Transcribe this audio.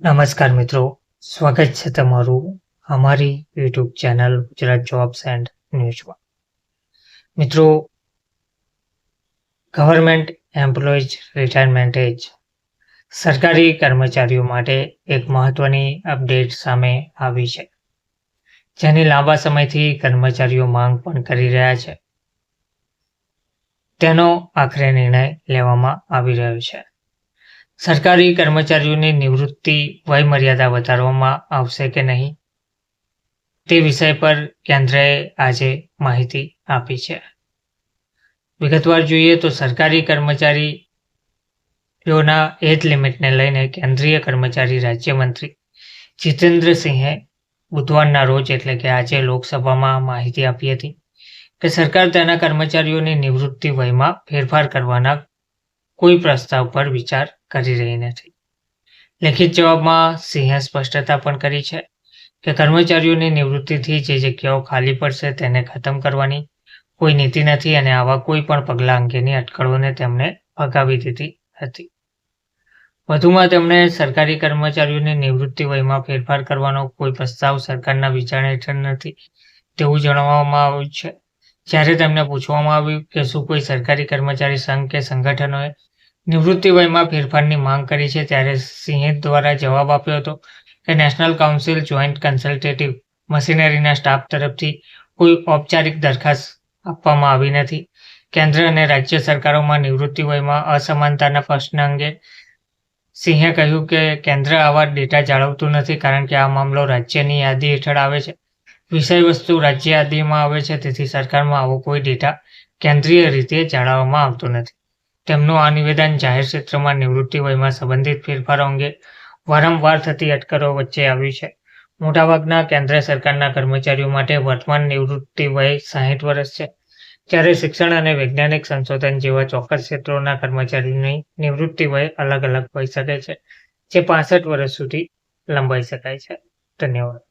નમસ્કાર મિત્રો, સ્વાગત છે તમારું અમારી YouTube channel Gujarat jobs and ન્યૂઝમાં મિત્રો ગવર્મેન્ટ એમ્પ્લોઈઝ રિટાયરમેન્ટ એજ સરકારી કર્મચારીઓ માટે એક મહત્વની અપડેટ સામે આવી છે, જેની લાંબા સમયથી કર્મચારીઓ માંગ પણ કરી રહ્યા છે. તેનો આખરે નિર્ણય લેવામાં આવી રહ્યો છે. સરકારી કર્મચારીઓની નિવૃત્તિ વય મર્યાદા વધારવામાં આવશે કે નહીં? તે વિષય પર કેન્દ્રએ આજે માહિતી આપી છે. વિગતવાર જોઈએ તો સરકારી કર્મચારીઓના એજ લિમિટને લઈને કેન્દ્રીય કર્મચારી રાજ્યમંત્રી જીતેન્દ્રસિંહે બુધવારના રોજ એટલે કે આજે લોકસભામાં માહિતી આપી હતી કે સરકાર તેના કર્મચારીઓની નિવૃત્તિ વયમાં ફેરફાર કરવાના કોઈ પ્રસ્તાવ પર વિચાર કરી રહી નથી. લેખિત જવાબમાં સિંહે સ્પષ્ટતા પણ કરી છે કે કર્મચારીઓની નિવૃત્તિથી જે જગ્યાઓ ખાલી પડશે તેને ખતમ કરવાની કોઈ નીતિ નથી અને આવા કોઈ પણ પગલાં અંગેની અટકળોને તેમણે ફગાવી દીધી હતી. વધુમાં તેમણે સરકારી કર્મચારીઓની નિવૃત્તિ વયમાં ફેરફાર કરવાનો કોઈ પ્રસ્તાવ સરકારના વિચારણા હેઠળ નથી તેવું જણાવવામાં આવ્યું છે. જ્યારે તેમને પૂછવામાં આવ્યું કે શું કોઈ સરકારી કર્મચારી સંઘ કે સંગઠનોએ નિવૃત્તિ વયમાં ફેરફારની માંગ કરી છે, ત્યારે સિંહે દ્વારા જવાબ આપ્યો હતો કે નેશનલ કાઉન્સિલ જોઈન્ટ કન્સલ્ટેટિવ મશીનરીના સ્ટાફ તરફથી કોઈ ઔપચારિક દરખાસ્ત આપવામાં આવી નથી. કેન્દ્ર અને રાજ્ય સરકારોમાં નિવૃત્તિ વયમાં અસમાનતાના પ્રશ્ન અંગે સિંહે કહ્યું કે કેન્દ્ર આવા ડેટા જાળવતું નથી, કારણ કે આ મામલો રાજ્યની યાદી હેઠળ આવે છે. વિષય વસ્તુ રાજ્ય યાદીમાં આવે છે, તેથી સરકારમાં આવો કોઈ ડેટા કેન્દ્રીય રીતે જાળવવામાં આવતો નથી. તેમનું આ નિવેદન જાહેર ક્ષેત્રમાં નિવૃત્તિ વયમાં સંબંધિત ફેરફારો અંગે વારંવાર થતી અટકળો વચ્ચે આવ્યું છે. મોટાભાગના કેન્દ્ર સરકારના કર્મચારીઓ માટે વર્તમાન નિવૃત્તિ વય સાહીઠ વર્ષ છે. જ્યારે શિક્ષણ અને વૈજ્ઞાનિક સંશોધન જેવા ચોક્કસ ક્ષેત્રોના કર્મચારીની નિવૃત્તિ વય અલગ અલગ હોઈ શકે છે, જે પાસઠ વર્ષ સુધી લંબાઈ શકાય છે. ધન્યવાદ.